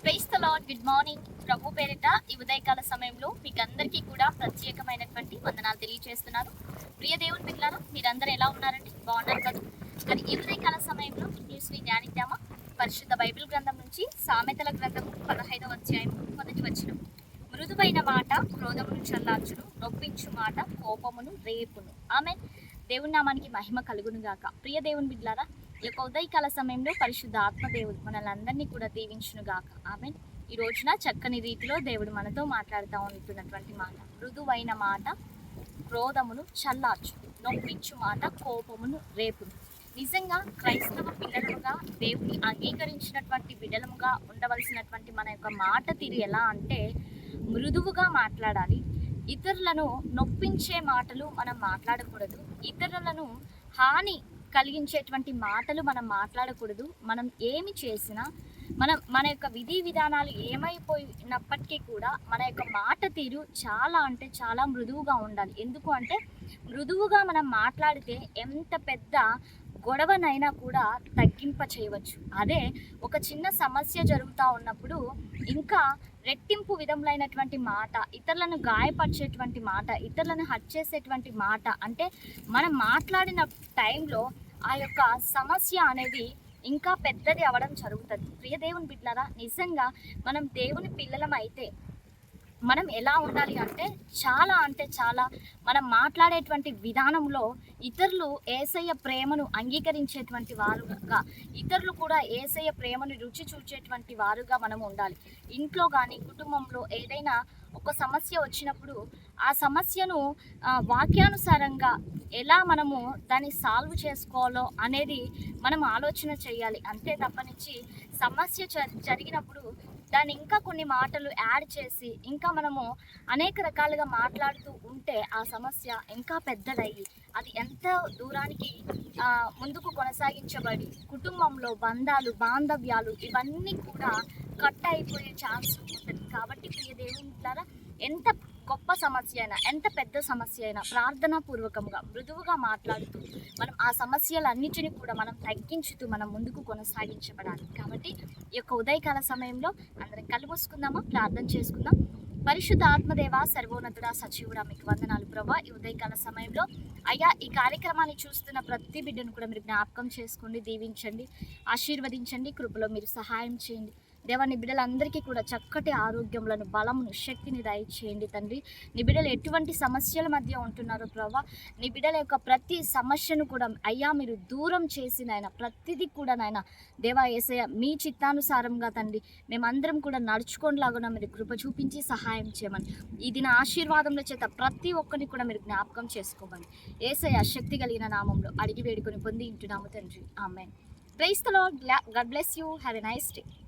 క్రైస్త the good morning ప్రభు పేరిట ఈ ఉదయకాల సమయంలో మీకు అందరికీ కూడా ప్రత్యేకమైనటువంటి వందనాలు తెలియజేస్తున్నారు ప్రియ దేవుని పిల్లలు మీరందరూ ఎలా ఉన్నారండి? బాగున్నారు కదా? మరి ఈ ఉదయకాల సమయంలో న్యూస్ని ధ్యానిద్దామా పరిశుద్ధ బైబిల్ గ్రంథం నుంచి సామెతల గ్రంథము పదహైదవ అధ్యాయం మొదటి వచ్చిన మృదువైన మాట క్రోధమును చల్లార్చును నొప్పించు మాట కోపమును రేపును. ఆమె దేవుని నామానికి మహిమ కలుగును గాక ప్రియ దేవుని బిడ్లారా ఈ యొక్క ఉదయకాల సమయంలో పరిశుద్ధ ఆత్మదేవుడు మనల్ని అందరినీ కూడా దీవించును గాక ఆమె ఈ రోజున చక్కని రీతిలో దేవుడు మనతో మాట్లాడుతూ ఉంటున్నటువంటి మాట. మృదువైన మాట క్రోధమును చల్లార్చు నొప్పించు మాట కోపమును రేపును. నిజంగా క్రైస్తవ పిల్లలుగా దేవుని అంగీకరించినటువంటి బిడ్డలముగా ఉండవలసినటువంటి మన యొక్క మాట తీరు ఎలా అంటే మృదువుగా మాట్లాడాలి. ఇతరులను నొప్పించే మాటలు మనం మాట్లాడకూడదు. ఇతరులను హాని కలిగించేటువంటి మాటలు మనం మాట్లాడకూడదు. మనం ఏమి చేసినా మనం మన యొక్క విధి విధానాలు ఏమైపోయినప్పటికీ కూడా మన యొక్క మాట తీరు చాలా అంటే చాలా మృదువుగా ఉండాలి. ఎందుకు అంటే మృదువుగా మనం మాట్లాడితే ఎంత పెద్ద గొడవనైనా కూడా తగ్గింప చేయవచ్చు అదే ఒక చిన్న సమస్య జరుగుతూ ఉన్నప్పుడు ఇంకా రెట్టింపు విధములైనటువంటి మాట ఇతరులను గాయపరిచేటువంటి మాట ఇతరులను హట్ చేసేటువంటి మాట అంటే మనం మాట్లాడిన టైంలో ఆ యొక్క సమస్య అనేది ఇంకా పెద్దది అవ్వడం జరుగుతుంది. ప్రియ దేవుని బిడ్డలారా నిజంగా మనం దేవుని పిల్లలం అయితే మనం ఎలా ఉండాలి అంటే చాలా అంటే చాలా మనం మాట్లాడేటువంటి విధానంలో ఇతరులు ఏసయ్య ప్రేమను అంగీకరించేటువంటి వారుగా ఇతరులు కూడా ఏసయ్య ప్రేమను రుచి చూచేటువంటి వారుగా మనం ఉండాలి. ఇంట్లో కానీ కుటుంబంలో ఏదైనా ఒక సమస్య వచ్చినప్పుడు ఆ సమస్యను వాక్యానుసారంగా ఎలా మనము దాన్ని సాల్వ్ చేసుకోవాలో అనేది మనం ఆలోచన చేయాలి. అంతే తప్పనిచ్చి సమస్య జరిగినప్పుడు దాన్ని ఇంకా కొన్ని మాటలు యాడ్ చేసి ఇంకా మనము అనేక రకాలుగా మాట్లాడుతూ ఉంటే ఆ సమస్య ఇంకా పెద్దదయ్యి అది ఎంత దూరానికి ముందుకు కొనసాగించబడి కుటుంబంలో బంధాలు బాంధవ్యాలు ఇవన్నీ కూడా కట్ అయిపోయే ఛాన్స్ ఉంటుంది. కాబట్టి ప్రియ దేవుని ఎంత గొప్ప సమస్య అయినా ఎంత పెద్ద సమస్య అయినా ప్రార్థనాపూర్వకంగా మృదువుగా మాట్లాడుతూ మనం ఆ సమస్యలన్నిటిని కూడా మనం తగ్గించుతూ మనం ముందుకు కొనసాగించబడాలి. కాబట్టి ఈ యొక్క ఉదయకాల సమయంలో అందరం కళ్ళు ప్రార్థన చేసుకుందాం. పరిశుద్ధ ఆత్మదేవ సర్వోన్నతుడా సచివుడా మీకు వందనాలు ప్రభా. ఈ ఉదయకాల సమయంలో అయ్యా ఈ కార్యక్రమాన్ని చూస్తున్న ప్రతి బిడ్డను కూడా మీరు జ్ఞాపకం చేసుకోండి దీవించండి ఆశీర్వదించండి కృపలో మీరు సహాయం చేయండి. దేవా నీ బిడ్డలందరికీ కూడా చక్కటి ఆరోగ్యములను బలమును శక్తిని దయచేయండి తండ్రి. నీ బిడ్డలు ఎటువంటి సమస్యల మధ్య ఉంటున్నారో ప్రభా నీ బిడ్డల యొక్క ప్రతి సమస్యను కూడా అయ్యా మీరు దూరం చేసి నాయన ప్రతిదీ కూడా నాయన దేవా ఏసయ్య మీ చిత్తానుసారంగా తండ్రి మేమందరం కూడా నడుచుకోనిలాగా మీరు కృప చూపించి సహాయం చేయమని ఈ దిన ఆశీర్వాదంలో చేత ప్రతి ఒక్కరిని కూడా మీరు జ్ఞాపకం చేసుకోమని ఏసయ్య శక్తి కలిగిన నామంలో అడిగి వేడుకొని పొంది ఇంటున్నాము తండ్రి. ఆమె praise the lord. God bless you. Have a nice day.